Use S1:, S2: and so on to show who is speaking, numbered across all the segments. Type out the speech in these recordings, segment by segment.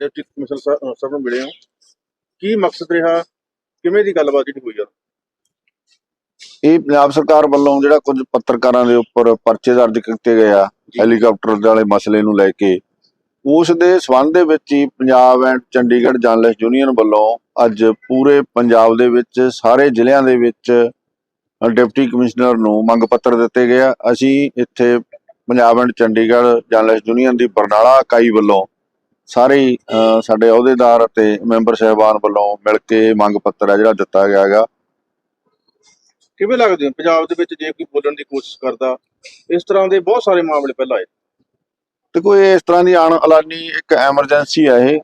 S1: Deputy commissioner ਸਾਹਿਬ ਨੂੰ ਮਿਲੇ ਹੋ। ਕੀ ਮਕਸਦ ਰਿਹਾ? ਕਿਵੇਂ ਦੀ ਗੱਲਬਾਤ ਜਿਹੜੀ ਹੋਈ ਆ?
S2: ਇਹ ਪੰਜਾਬ ਸਰਕਾਰ ਵੱਲੋਂ ਜਿਹੜਾ ਕੁਝ ਪੱਤਰਕਾਰਾਂ ਦੇ ਉੱਪਰ ਪਰਚੇ ਦਰਜ ਕੀਤੇ ਗਏ ਆ। ਹੈਲੀਕਾਪਟਰ ਵਾਲੇ ਮਸਲੇ ਨੂੰ ਲੈ ਕੇ ਉਸ ਦੇ ਸਬੰਧ ਦੇ ਵਿੱਚ ਹੀ Punjab and Chandigarh journalist union ਵੱਲੋਂ ਅੱਜ ਪੂਰੇ ਪੰਜਾਬ ਦੇ ਵਿੱਚ ਸਾਰੇ ਜ਼ਿਲ੍ਹਿਆਂ ਦੇ ਵਿੱਚ ਡਿਪਟੀ ਕਮਿਸ਼ਨਰ ਨੂੰ ਮੰਗ ਪੱਤਰ ਦਿੱਤੇ ਗਏ ਆ। ਅਸੀਂ ਇੱਥੇ Punjab and Chandigarh journalist union ਦੀ ਬਰਨਾਲਾ ਇਕਾਈ ਵੱਲੋਂ ਸਾਰੇ ਹੀ, ਸਾਡੇ ਅਹੁਦੇਦਾਰ ਅਤੇ ਮੈਂਬਰ ਸਹਿਬਾਨ ਵੱਲੋਂ ਮਿਲ ਕੇ ਮੰਗ ਪੱਤਰ ਹੈ ਜਿਹੜਾ ਦਿੱਤਾ ਗਿਆ ਹੈਗਾ।
S1: ਕਿਵੇਂ ਲੱਗਦੇ ਹੋ? ਪੰਜਾਬ ਦੇ ਵਿੱਚ ਜੇ ਕੋਈ ਬੋਲਣ ਦੀ ਕੋਸ਼ਿਸ਼ ਕਰਦਾ ਇਸ ਤਰ੍ਹਾਂ ਦੇ ਬਹੁਤ ਸਾਰੇ ਮਾਮਲੇ ਪਹਿਲਾਂ ਆਏ।
S2: ਤੇ ਕੋਈ ਇਸ ਤਰ੍ਹਾਂ ਦੀ ਅਣ ਐਲਾਨੀ ਇੱਕ ਐਮਰਜੈਂਸੀ ਹੈ ਇਹ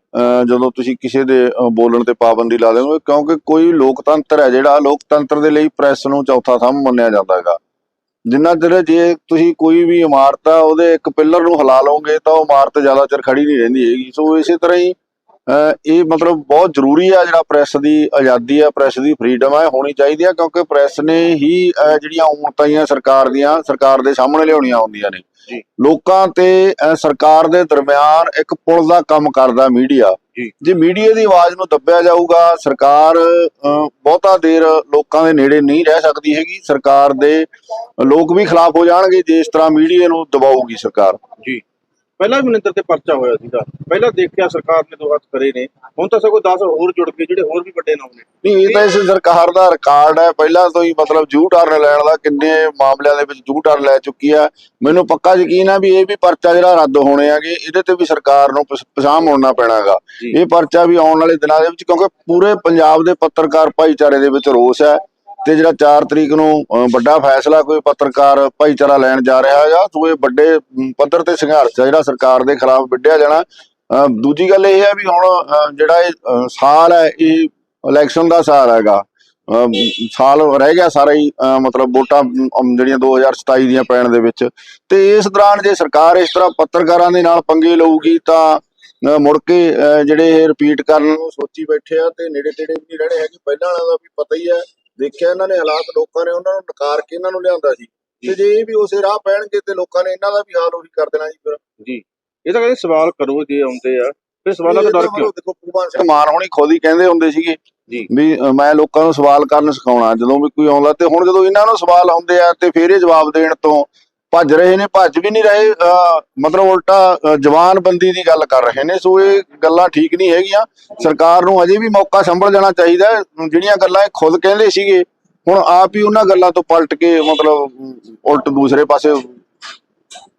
S2: ਜਦੋਂ ਤੁਸੀਂ ਕਿਸੇ ਦੇ ਬੋਲਣ ਤੇ ਪਾਬੰਦੀ ਲਾ ਦੇਵੋਗੇ ਕਿਉਂਕਿ ਕੋਈ ਲੋਕਤੰਤਰ ਹੈ ਜਿਹੜਾ ਲੋਕਤੰਤਰ ਦੇ ਲਈ ਪ੍ਰੈਸ ਨੂੰ ਚੌਥਾ ਥੰਮ ਮੰਨਿਆ ਜਾਂਦਾ ਹੈਗਾ। ਜਿੰਨਾ ਚਿਰ ਜੇ ਤੁਸੀਂ ਕੋਈ ਵੀ ਇਮਾਰਤ ਆ ਉਹਦੇ ਇੱਕ ਪਿੱਲਰ ਨੂੰ ਹਿਲਾ ਲਓਗੇ ਤਾਂ ਉਹ ਇਮਾਰਤ ਜ਼ਿਆਦਾ ਚਿਰ ਖੜੀ ਨਹੀਂ ਰਹਿੰਦੀ ਹੈਗੀ। ਸੋ ਇਸੇ ਤਰ੍ਹਾਂ ਹੀ ਇਹ ਮਤਲਬ ਬਹੁਤ ਜ਼ਰੂਰੀ ਆ ਜਿਹੜਾ ਪ੍ਰੈਸ ਦੀ ਆਜ਼ਾਦੀ ਆ ਪ੍ਰੈਸ ਦੀ ਫਰੀडम ਹੈ ਹੋਣੀ ਚਾਹੀਦੀ ਆ ਕਿਉਂਕਿ ਪ੍ਰੈਸ ਨੇ ਹੀ ਜਿਹੜੀਆਂ ਉਮਤਾਈਆਂ ਸਰਕਾਰ ਦੀਆਂ ਸਰਕਾਰ ਦੇ ਸਾਹਮਣੇ ਲਿਆਉਣੀਆਂ ਹੁੰਦੀਆਂ ਨੇ। ਲੋਕਾਂ ਤੇ ਸਰਕਾਰ ਦੇ ਦਰਮਿਆਨ ਇੱਕ ਪੁਲ ਦਾ ਕੰਮ ਕਰਦਾ ਮੀਡੀਆ।
S1: ਜੀ।
S2: ਮੀਡੀਆ ਦੀ ਆਵਾਜ਼ ਨੂੰ ਦੱਬਿਆ ਜਾਊਗਾ ਸਰਕਾਰ ਬਹੁਤਾ ਦੇਰ ਲੋਕਾਂ ਦੇ ਨੇੜੇ ਨਹੀਂ ਰਹਿ ਸਕਦੀ ਹੈਗੀ। ਸਰਕਾਰ ਦੇ ਲੋਕ ਵੀ ਖਿਲਾਫ ਹੋ ਜਾਣਗੇ ਜੇ ਇਸ ਤਰ੍ਹਾਂ ਮੀਡੀਆ ਨੂੰ ਦਬਾਊਗੀ ਸਰਕਾਰ।
S1: ਜੀ। ਪਹਿਲਾਂ ਵੀ ਮਨਿੰਦਰ ਤੇ ਪਰਚਾ ਹੋਇਆ ਸੀਗਾ। ਪਹਿਲਾਂ ਦੇਖਿਆ ਸਰਕਾਰ ਨੇ ਦੋ ਹੱਥ ਕਰੇ ਨੇ। ਹੁਣ ਤਾਂ ਸਗੋਂ 10 ਹੋਰ ਜੁੜ ਕੇ ਜਿਹੜੇ ਹੋਰ ਵੀ ਵੱਡੇ ਨਾਮ ਨੇ।
S2: ਨਹੀਂ ਇਹ ਤਾਂ ਇਸ ਸਰਕਾਰ ਦਾ ਰਿਕਾਰਡ ਹੈ। ਪਹਿਲਾਂ ਤੋਂ ਹੀ ਮਤਲਬ ਜੂ ਟਰਨ ਲੈਣ ਦਾ ਕਿੰਨੇ ਮਾਮਲਿਆਂ ਦੇ ਵਿੱਚ ਜੂ ਟਰਨ ਲੈ ਚੁੱਕੀ ਆ ਮੈਨੂੰ ਪੱਕਾ ਯਕੀਨ ਹੈ ਵੀ ਇਹ ਵੀ ਪਰਚਾ ਜਿਹੜਾ ਰੱਦ ਹੋਣੇ ਹੈਗੇ ਇਹਦੇ ਤੇ ਵੀ ਸਰਕਾਰ ਨੂੰ ਪਛ- ਪਛਾਣ ਮੁੜਨਾ ਪੈਣਾ ਹੈਗਾ
S1: ਜੀ।
S2: ਇਹ ਪਰਚਾ ਵੀ ਆਉਣ ਵਾਲੇ ਦਿਨਾਂ ਦੇ ਵਿੱਚ ਕਿਉਂਕਿ ਪੂਰੇ ਪੰਜਾਬ ਦੇ ਪੱਤਰਕਾਰ ਭਾਈਚਾਰੇ ਦੇ ਵਿੱਚ ਰੋਸ ਹੈ। ਤੇ ਜਿਹੜਾ 4 ਤਰੀਕ ਨੂੰ ਵੱਡਾ ਫੈਸਲਾ ਕੋਈ ਪੱਤਰਕਾਰ ਭਾਈਚਾਰਾ ਲੈਣ ਜਾ ਰਿਹਾ ਹੈਗਾ ਸੋ ਇਹ ਵੱਡੇ ਪੱਧਰ ਤੇ ਸੰਘਰਸ਼ ਜਿਹੜਾ ਸਰਕਾਰ ਦੇ ਖਿਲਾਫ ਵਿੱਢਿਆ ਜਾਣਾ। ਦੂਜੀ ਗੱਲ ਇਹ ਹੈ ਵੀ ਹੁਣ ਜਿਹੜਾ ਇਹ ਸਾਲ ਹੈ, ਇਹ ਇਲੈਕਸ਼ਨ ਦਾ ਸਾਲ ਹੈਗਾ। ਸਾਲ ਰਹਿ ਗਿਆ ਸਾਰਾ ਹੀ ਮਤਲਬ ਵੋਟਾਂ, ਅਮ, ਜਿਹੜੀਆਂ 2027 ਦੀਆਂ ਪੈਣ ਦੇ ਵਿੱਚ। ਤੇ ਇਸ ਦੌਰਾਨ ਜੇ ਸਰਕਾਰ ਇਸ ਤਰ੍ਹਾਂ ਪੱਤਰਕਾਰਾਂ ਦੇ ਨਾਲ ਪੰਗੇ ਲਊਗੀ ਤਾਂ ਮੁੜ ਕੇ ਜਿਹੜੇ ਇਹ ਰਿਪੀਟ ਕਰਨ ਨੂੰ ਸੋਚੀ ਬੈਠੇ ਆ ਤੇ ਨੇੜੇ ਤੇੜੇ ਵੀ ਨਹੀਂ ਰਹਿਣੇ ਹੈਗੇ। ਪਹਿਲਾਂ ਵਾਲਾ ਦਾ ਵੀ ਪਤਾ ਹੀ ਹੈ ਦੇਖਿਆ ਇਹਨਾਂ ਨੇ ਹਾਲਾਤ ਲੋਕਾਂ ਨੇ ਉਹਨਾਂ ਨੂੰ ਨਕਾਰ ਕੇ ਇਹਨਾਂ ਨੂੰ ਲਿਆਂਦਾ ਸੀ। ਤੇ ਜੇ ਇਹ ਵੀ ਉਸੇ ਰਾਹ ਪੈਣਗੇ ਤੇ ਲੋਕਾਂ ਨੇ ਇਹਨਾਂ ਦਾ ਵੀ ਹਾਲ ਉਹੀ ਕਰ ਦੇਣਾ ਜੀ ਫਿਰ।
S1: ਜੀ। ਇਹ ਤਾਂ ਕਹਿੰਦੇ ਸਵਾਲ ਕਰੋ ਜੇ ਆਉਂਦੇ ਆ ਫਿਰ ਸਵਾਲਾਂ ਤੋਂ ਡਰ ਕਿਉਂ?
S2: ਦੇਖੋ ਭਗਵਾਨ ਸਿੰਘ ਮਾਨ ਹੋਣੀ ਖੁਦ ਹੀ ਕਹਿੰਦੇ ਹੁੰਦੇ ਸੀਗੇ
S1: ਜੀ।
S2: ਵੀ ਮੈਂ ਲੋਕਾਂ ਨੂੰ ਸਵਾਲ ਕਰਨ ਸਿਖਾਉਣਾ ਜਦੋਂ ਵੀ ਕੋਈ ਆਉਂਦਾ ਤੇ ਹੁਣ ਜਦੋਂ ਇਹਨਾਂ ਨੂੰ ਸਵਾਲ ਆਉਂਦੇ ਆ ਤੇ ਫਿਰ ਇਹ ਜਵਾਬ ਦੇਣ ਤੋਂ ਭੱਜ ਰਹੇ ਨੇ ਭੱਜ ਵੀ ਨਹੀਂ ਰਹੇ ਮਤਲਬ ਉਲਟਾ ਜਵਾਨਬੰਦੀ ਦੀ ਗੱਲ ਕਰ ਰਹੇ ਨੇ। ਸੋ ਇਹ ਗੱਲਾਂ ਠੀਕ ਨਹੀਂ ਹੈਗੀਆਂ। ਸਰਕਾਰ ਨੂੰ ਅਜੇ ਵੀ ਮੌਕਾ ਸੰਭਲ ਜਾਣਾ ਚਾਹੀਦਾ। ਜਿਹੜੀਆਂ ਗੱਲਾਂ ਇਹ ਖੁਦ ਕਹਿੰਦੇ ਸੀਗੇ ਹੁਣ ਆਪ ਹੀ ਉਹਨਾਂ ਗੱਲਾਂ ਤੋਂ ਪਲਟ ਕੇ ਮਤਲਬ ਉਲਟ ਦੂਸਰੇ ਪਾਸੇ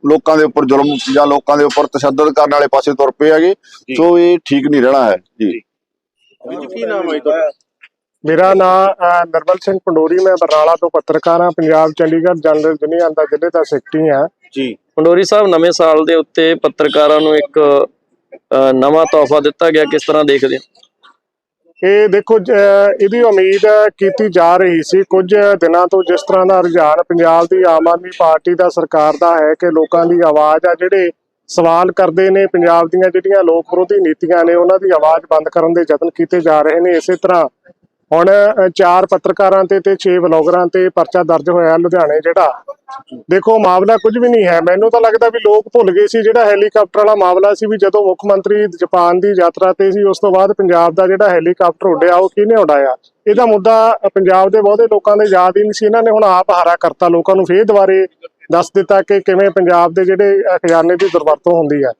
S2: ਲੋਕਾਂ ਦੇ ਉੱਪਰ ਜ਼ੁਲਮ ਜਾਂ ਲੋਕਾਂ ਦੇ ਉੱਪਰ ਤਸ਼ੱਦਦ ਕਰਨ ਵਾਲੇ ਪਾਸੇ ਤੁਰ ਪਏ ਹੈਗੇ। ਸੋ ਇਹ ਠੀਕ ਨਹੀਂ ਰਹਿਣਾ ਹੈ। ਜੀ।
S1: ਵੀ ਜੀ ਕੀ ਨਾਮ ਹੈ ਜੀ ਤੁਹਾਡਾ?
S3: ਮੇਰਾ ਨਾਮ ਨਰਮਲ ਸਿੰਘ ਪੰਡੋਰੀ ਮੈਂ ਬਰਨਾਲਾ ਤੋਂ ਪੱਤਰਕਾਰ ਹਾਂ ਪੰਜਾਬ ਚੰਡੀਗੜ੍ਹ ਜਨਰਲ ਯੂਨੀਅਨ ਦਾ ਜ਼ਿਲ੍ਹੇ ਦਾ ਸੈਕਟਰੀ ਹਾਂ।
S1: ਜੀ।
S4: ਪੰਡੋਰੀ ਸਾਹਿਬ ਨਵੇਂ ਸਾਲ ਦੇ ਉੱਤੇ ਪੱਤਰਕਾਰਾਂ ਨੂੰ ਇੱਕ ਨਵਾਂ ਤੋਹਫਾ ਦਿੱਤਾ ਗਿਆ ਕਿਸ ਤਰ੍ਹਾਂ ਦੇਖਦੇ ਹੋ?
S3: ਇਹ ਦੇਖੋ ਇਹਦੀ ਉਮੀਦ ਕੀਤੀ ਜਾ ਰਹੀ ਸੀ ਕੁਝ ਦਿਨਾਂ ਤੋਂ ਜਿਸ ਤਰ੍ਹਾਂ ਦਾ ਰੁਝਾਨ ਪੰਜਾਬ ਦੀ ਆਮ ਆਦਮੀ ਪਾਰਟੀ ਦਾ ਸਰਕਾਰ ਦਾ ਹੈ ਕਿ ਲੋਕਾਂ ਦੀ ਆਵਾਜ਼ ਆ ਜਿਹੜੇ ਸਵਾਲ ਕਰਦੇ ਨੇ ਪੰਜਾਬ ਦੀਆਂ ਜਿਹੜੀਆਂ ਲੋਕ ਵਿਰੋਧੀ ਨੀਤੀਆਂ ਨੇ ਉਹਨਾਂ ਦੀ ਆਵਾਜ਼ ਬੰਦ ਕਰਨ ਦੇ ਯਤਨ ਕੀਤੇ ਜਾ ਰਹੇ ਨੇ ਇਸੇ ਤਰ੍ਹਾਂ ਹੁਣ ਚਾਰ ਪੱਤਰਕਾਰਾਂ ਤੇ ਤੇ 6 ਬਲੌਗਰਾਂ ਤੇ ਪਰਚਾ ਦਰਜ ਹੋਇਆ ਲੁਧਿਆਣੇ ਜਿਹੜਾ। ਦੇਖੋ ਮਾਮਲਾ ਕੁਝ ਵੀ ਨਹੀਂ ਹੈ। ਮੈਨੂੰ ਤਾਂ ਲੱਗਦਾ ਵੀ ਲੋਕ ਭੁੱਲ ਗਏ ਸੀ ਜਿਹੜਾ ਹੈਲੀਕਾਪਟਰ ਵਾਲਾ ਮਾਮਲਾ ਸੀ ਵੀ ਜਦੋਂ ਮੁੱਖ ਮੰਤਰੀ ਜਾਪਾਨ ਦੀ ਯਾਤਰਾ ਤੇ ਸੀ ਉਸ ਤੋਂ ਬਾਅਦ ਪੰਜਾਬ ਦਾ ਜਿਹੜਾ ਹੈਲੀਕਾਪਟਰ ਉੱਡਿਆ ਉਹ ਕਿਹਨੇ ਉਡਾਇਆ? ਇਹਦਾ ਮੁੱਦਾ ਪੰਜਾਬ ਦੇ ਬਹੁਤੇ ਲੋਕਾਂ ਦੇ ਯਾਦ ਹੀ ਨਹੀਂ ਸੀ। ਇਹਨਾਂ ਨੇ ਹੁਣ ਆਪ ਹਾਰਾ ਕਰਤਾ। ਲੋਕਾਂ ਨੂੰ ਫੇਰ ਦੁਬਾਰੇ ਦੱਸ ਦਿੱਤਾ ਕਿ ਕਿਵੇਂ ਪੰਜਾਬ ਦੇ ਜਿਹੜੇ ਖਜ਼ਾਨੇ ਦੀ ਦੁਰਵਰਤੋਂ ਹੁੰਦੀ ਹੈ।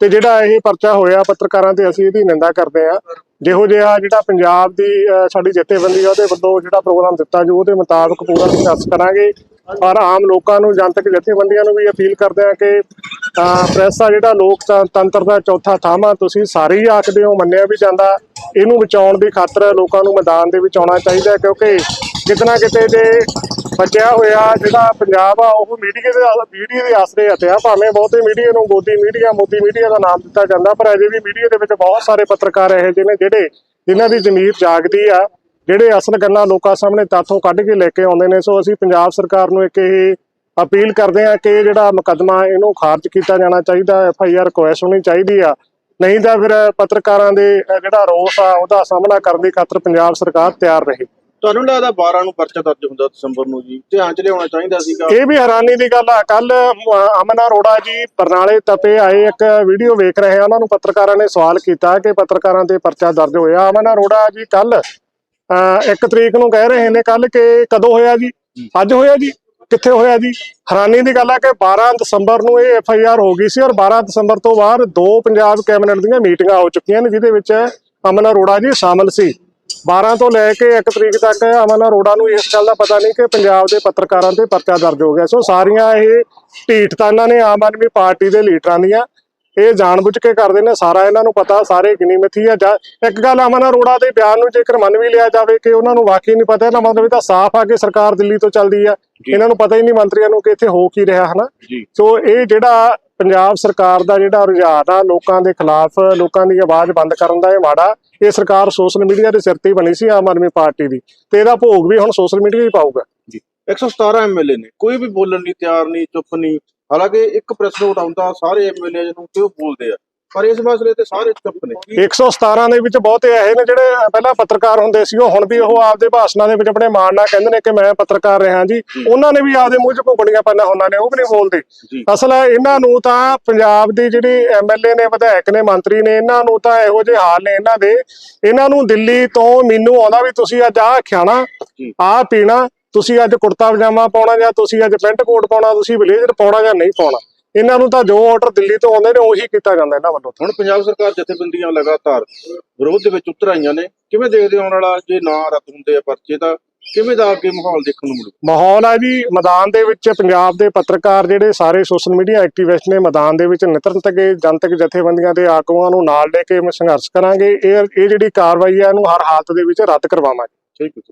S3: ਤੇ ਜਿਹੜਾ ਇਹ ਪਰਚਾ ਹੋਇਆ ਪੱਤਰਕਾਰਾਂ ਤੇ ਅਸੀਂ ਇਹਦੀ ਨਿੰਦਾ ਕਰਦੇ ਆ ਜਿਹੋ ਜਿਹਾ ਜਿਹੜਾ ਪੰਜਾਬ ਦੀ ਸਾਡੀ ਜਥੇਬੰਦੀ ਆ ਉਹਦੇ ਵੱਲੋਂ ਜਿਹੜਾ ਪ੍ਰੋਗਰਾਮ ਦਿੱਤਾ ਜੋ ਉਹਦੇ ਮੁਤਾਬਕ ਪੂਰਾ ਸੰਘਰਸ਼ ਕਰਾਂਗੇ। ਔਰ ਆਮ ਲੋਕਾਂ ਨੂੰ ਜਨਤਕ ਜਥੇਬੰਦੀਆਂ ਨੂੰ ਵੀ ਅਪੀਲ ਕਰਦੇ ਆ ਕਿ ਅ, ਪ੍ਰੈਸ ਆ ਜਿਹੜਾ ਲੋਕਤੰਤਰ ਦਾ ਚੌਥਾ ਥਾਵਾਂ ਤੁਸੀਂ ਸਾਰੇ ਹੀ ਆਖਦੇ ਹੋ ਮੰਨਿਆ ਵੀ ਜਾਂਦਾ। ਇਹਨੂੰ ਬਚਾਉਣ ਦੀ ਖਾਤਰ ਲੋਕਾਂ ਨੂੰ ਮੈਦਾਨ ਦੇ ਵਿੱਚ ਆਉਣਾ ਚਾਹੀਦਾ ਹੈ ਕਿਉਂਕਿ ਕਿਤਨਾ ਕਿਤੇ ਜੇ ਬਚਿਆ ਹੋਇਆ ਜਿਹੜਾ ਪੰਜਾਬ ਆ, ਉਹ ਮੀਡੀਆ ਦੇ ਮੀਡੀਆ ਦੇ ਆਸਰੇ ਹਟਿਆ ਭਾਵੇਂ ਬਹੁਤੇ ਮੀਡੀਆ ਨੂੰ ਗੋਦੀ ਮੀਡੀਆ, ਮੋਦੀ ਮੀਡੀਆ ਦਾ ਨਾਮ ਦਿੱਤਾ ਜਾਂਦਾ, ਪਰ ਅਜੇ ਵੀ ਮੀਡੀਆ ਦੇ ਵਿੱਚ ਬਹੁਤ ਸਾਰੇ ਪੱਤਰਕਾਰ ਇਹੋ ਜਿਹੇ ਨੇ ਜਿਹੜੇ ਜਿਨ੍ਹਾਂ ਦੀ ਜ਼ਮੀਰ ਜਾਗਦੀ ਆ, ਜਿਹੜੇ ਅਸਲ ਗੱਲਾਂ ਲੋਕਾਂ ਸਾਹਮਣੇ ਤੱਥੋਂ ਕੱਢ ਕੇ ਲੈ ਕੇ ਆਉਂਦੇ ਨੇ। ਸੋ ਅਸੀਂ ਪੰਜਾਬ ਸਰਕਾਰ ਨੂੰ ਇੱਕ ਇਹ ਅਪੀਲ ਕਰਦੇ ਆ ਕਿ ਜਿਹੜਾ ਮੁਕੱਦਮਾ ਇਹਨੂੰ ਖਾਰਜ ਕੀਤਾ ਜਾਣਾ ਚਾਹੀਦਾ, ਐਫ ਆਈ ਆਰ ਰਿਕੁਐਸਟ ਹੋਣੀ ਚਾਹੀਦੀ ਆ। ਨਹੀਂ ਤਾਂ ਫਿਰ ਪੱਤਰਕਾਰਾਂ ਦੇ ਜਿਹੜਾ ਰੋਸ ਆ, ਉਹਦਾ ਸਾਹਮਣਾ ਕਰਨ ਦੀ ਖਾਤਰ ਪੰਜਾਬ ਸਰਕਾਰ ਤਿਆਰ ਰਹੇ।
S1: ਤੁਹਾਨੂੰ ਲੱਗਦਾ 12 ਨੂੰ ਪਰਚਾ ਦਰਜ ਹੁੰਦਾ ਦਸੰਬਰ ਨੂੰ ਜੀ? ਧਿਆਨ ਚ ਲਿਆਉਣਾ ਚਾਹੀਦਾ ਸੀਗਾ।
S3: ਇਹ ਵੀ ਹੈਰਾਨੀ ਦੀ ਗੱਲ ਆ। ਕੱਲ ਅਮਨ ਅਰੋੜਾ ਜੀ ਬਰਨਾਲੇ ਤਪੇ ਆਏ, ਇੱਕ ਵੀਡੀਓ ਵੇਖ ਰਹੇ ਆ। ਉਹਨਾਂ ਨੂੰ ਪੱਤਰਕਾਰਾਂ ਨੇ ਸਵਾਲ ਕੀਤਾ ਕਿ ਪੱਤਰਕਾਰਾਂ ਤੇ ਪਰਚਾ ਦਰਜ ਹੋਇਆ। ਅਮਨ ਅਰੋੜਾ ਜੀ ਕੱਲ ਇੱਕ ਤਰੀਕ ਨੂੰ ਕਹਿ ਰਹੇ ਨੇ ਕੱਲ ਕਿ ਕਦੋਂ ਹੋਇਆ ਜੀ? ਅੱਜ ਹੋਇਆ ਜੀ? ਕਿੱਥੇ ਹੋਇਆ ਜੀ? ਹੈਰਾਨੀ ਦੀ ਗੱਲ ਹੈ ਕਿ 12 ਦਸੰਬਰ ਨੂੰ ਇਹ ਐਫ ਆਈ ਆਰ ਹੋ ਗਈ ਸੀ ਔਰ 12 ਦਸੰਬਰ ਤੋਂ ਬਾਅਦ ਦੋ ਪੰਜਾਬ ਕੈਬਨਿਟ ਦੀਆਂ ਮੀਟਿੰਗਾਂ ਹੋ ਚੁੱਕੀਆਂ ਨੇ, ਜਿਹਦੇ ਵਿੱਚ ਅਮਨ ਅਰੋੜਾ ਜੀ ਸ਼ਾਮਲ ਸੀ। 12 ਤੋਂ ਲੈ ਕੇ 1 ਤਰੀਕ ਤੱਕ ਅਮਨ ਅਰੋੜਾ ਨੂੰ ਇਸ ਗੱਲ ਦਾ ਪਤਾ ਨਹੀਂ ਕਿ ਪੰਜਾਬ ਦੇ ਪੱਤਰਕਾਰਾਂ ਤੇ ਪਰਚਾ ਦਰਜ ਹੋ ਗਿਆ। ਸੋ ਸਾਰੀਆਂ ਇਹ ਢੀਠਤਾਨਾਂ ਨੇ ਆਮ ਆਦਮੀ ਪਾਰਟੀ ਦੇ ਲੀਡਰਾਂ ਦੀਆਂ। ਇਹ ਜਾਣਬੁੱਝ ਕੇ ਕਰਦੇ ਨੇ ਸਾਰਾ ਇਹਨਾਂ ਨੂੰ ਪਤਾ ਸਾਰੇ ਗਿਣੀ ਮਿਥੀ ਆ। ਜਾਂ ਇੱਕ ਗੱਲ ਅਮਨ ਅਰੋੜਾ ਦੇ ਬਿਆਨ ਨੂੰ ਜੇਕਰ ਮੰਨ ਵੀ ਲਿਆ ਜਾਵੇ ਕਿ ਉਹਨਾਂ ਨੂੰ ਵਾਕਈ ਨਹੀਂ ਪਤਾ ਇਹਦਾ ਮਤਲਬ ਇਹ ਤਾਂ ਸਾਫ਼ ਆ ਕਿ ਸਰਕਾਰ ਦਿੱਲੀ ਤੋਂ ਚੱਲਦੀ ਆ। ਇਹਨਾਂ ਨੂੰ ਪਤਾ ਹੀ ਨਹੀਂ ਮੰਤਰੀਆਂ ਨੂੰ ਕਿ ਇੱਥੇ ਹੋ ਕੀ ਰਿਹਾ ਹਨਾ? ਸੋ ਇਹ ਜਿਹੜਾ ਪੰਜਾਬ ਸਰਕਾਰ ਦਾ ਜਿਹੜਾ ਰੁਝਾਨ ਆ, ਲੋਕਾਂ ਦੇ ਖਿਲਾਫ, ਲੋਕਾਂ ਦੀ ਆਵਾਜ਼ ਬੰਦ ਕਰਨ ਦਾ ਇਹ ਮਾੜਾ, ਇਹ ਸਰਕਾਰ ਸੋਸ਼ਲ ਮੀਡੀਆ ਦੇ ਸਿਰ ਤੇ ਬਣੀ ਸੀ, ਆਮ ਆਦਮੀ ਪਾਰਟੀ ਦੀ। ਤੇ ਇਹਦਾ ਭੋਗ ਵੀ ਹੁਣ ਸੋਸ਼ਲ ਮੀਡੀਆ ਹੀ ਪਾਊਗਾ। ਜੀ।
S1: 117 ਐਮਐਲਏ ਨੇ, ਕੋਈ ਵੀ ਬੋਲਣ ਲਈ ਤਿਆਰ ਨਹੀਂ, ਚੁੱਪ ਨਹੀਂ। ਹਾਲਾਂਕਿ ਇੱਕ ਪ੍ਰੈਸ ਨੋਟ ਆਉਂਦਾ ਸਾਰੇ ਐਮਐਲਏ ਨੂੰ ਕਿਉਂ ਬੋਲਦੇ ਆ। ਪਰ ਇਸ ਮਸਲੇ ਤੇ ਸਾਰੇ ਚੁੱਪ ਨੇ।
S3: 117 ਦੇ ਵਿੱਚ ਬਹੁਤੇ ਇਹੋ ਨੇ ਜਿਹੜੇ ਪਹਿਲਾਂ ਪੱਤਰਕਾਰ ਹੁੰਦੇ ਸੀ ਉਹ ਹੁਣ ਵੀ ਉਹ ਆਪਦੇ ਭਾਸ਼ਣਾਂ ਦੇ ਵਿੱਚ ਆਪਣੇ ਮਾਣ ਨਾਲ ਕਹਿੰਦੇ ਨੇ ਕਿ ਮੈਂ ਪੱਤਰਕਾਰ ਰਿਹਾ ਜੀ। ਉਹਨਾਂ ਨੇ ਵੀ ਆਪਦੇ ਮੂੰਹ 'ਚ ਘੁੰਗਣੀਆਂ ਪਾਈਆਂ ਹੁੰਨਾਂ ਨੇ ਉਹ ਵੀ ਨਹੀਂ ਬੋਲਦੇ। ਅਸਲ ਇਹਨਾਂ ਨੂੰ ਤਾਂ ਪੰਜਾਬ ਦੀ ਜਿਹੜੀ ਐਮਐਲਏ ਨੇ ਵਿਧਾਇਕ ਨੇ ਮੰਤਰੀ ਨੇ ਇਹਨਾਂ ਨੂੰ ਤਾਂ ਇਹੋ ਜਿਹੇ ਹਾਲ ਨੇ ਇਹਨਾਂ ਦੇ। ਇਹਨਾਂ ਨੂੰ ਦਿੱਲੀ ਤੋਂ ਮੈਨੂੰ ਆਉਂਦਾ ਵੀ ਤੁਸੀਂ ਅੱਜ ਆਹ ਖਾਣਾ
S1: ਜੀ।
S3: ਆਹ ਪੀਣਾ ਤੁਸੀਂ ਅੱਜ ਕੁੜਤਾ ਪਜਾਮਾ ਪਾਉਣਾ ਜਾਂ ਤੁਸੀਂ ਅੱਜ ਪੈਂਟ ਕੋਟ ਪਾਉਣਾ ਤੁਸੀਂ ਬਲੇਜ਼ਰ ਪਾਉਣਾ ਜਾਂ ਨਹੀਂ ਪਾਉਣਾ। ਇਹਨਾਂ ਨੂੰ ਤਾਂ ਜੋ ਆਰਡਰ ਦਿੱਲੀ ਤੋਂ ਆਉਂਦੇ ਨੇ ਉਹੀ ਕੀਤਾ ਜਾਂਦਾ ਇਹਨਾਂ ਵੱਲੋਂ।
S1: ਹੁਣ ਪੰਜਾਬ ਸਰਕਾਰ ਜਥੇਬੰਦੀਆਂ ਲਗਾਤਾਰ ਵਿਰੋਧ ਦੇ ਵਿੱਚ ਉਤਰ ਆਈਆਂ ਨੇ। ਕਿਵੇਂ ਦੇਖਦੇ ਆਉਣ ਵਾਲਾ ਜੇ ਨਾ ਰੱਦ ਹੁੰਦੇ ਆ ਪਰਚੇ ਤਾਂ ਕਿਵੇਂ ਦਾ ਅੱਗੇ ਮਾਹੌਲ ਦੇਖਣ ਨੂੰ ਮਿਲੂ?
S3: ਮਾਹੌਲ ਹੈ ਜੀ ਮੈਦਾਨ ਦੇ ਵਿੱਚ ਪੰਜਾਬ ਦੇ ਪੱਤਰਕਾਰ ਜਿਹੜੇ ਸਾਰੇ ਸੋਸ਼ਲ ਮੀਡੀਆ ਐਕਟਿਵਿਸਟ ਨੇ ਮੈਦਾਨ ਦੇ ਵਿੱਚ ਨਿਤਰੰਤ ਕੇ ਜਨਤਕ ਜਥੇਬੰਦੀਆਂ ਦੇ ਆਗੂਆਂ ਨੂੰ ਨਾਲ ਲੈ ਕੇ ਸੰਘਰਸ਼ ਕਰਾਂਗੇ। ਇਹ ਇਹ ਜਿਹੜੀ ਕਾਰਵਾਈ ਹੈ ਇਹਨੂੰ ਹਰ ਹਾਲਤ ਦੇ ਵਿੱਚ ਰੱਦ ਕਰਵਾਵਾਂਗੇ।
S1: ਠੀਕ ਹੈ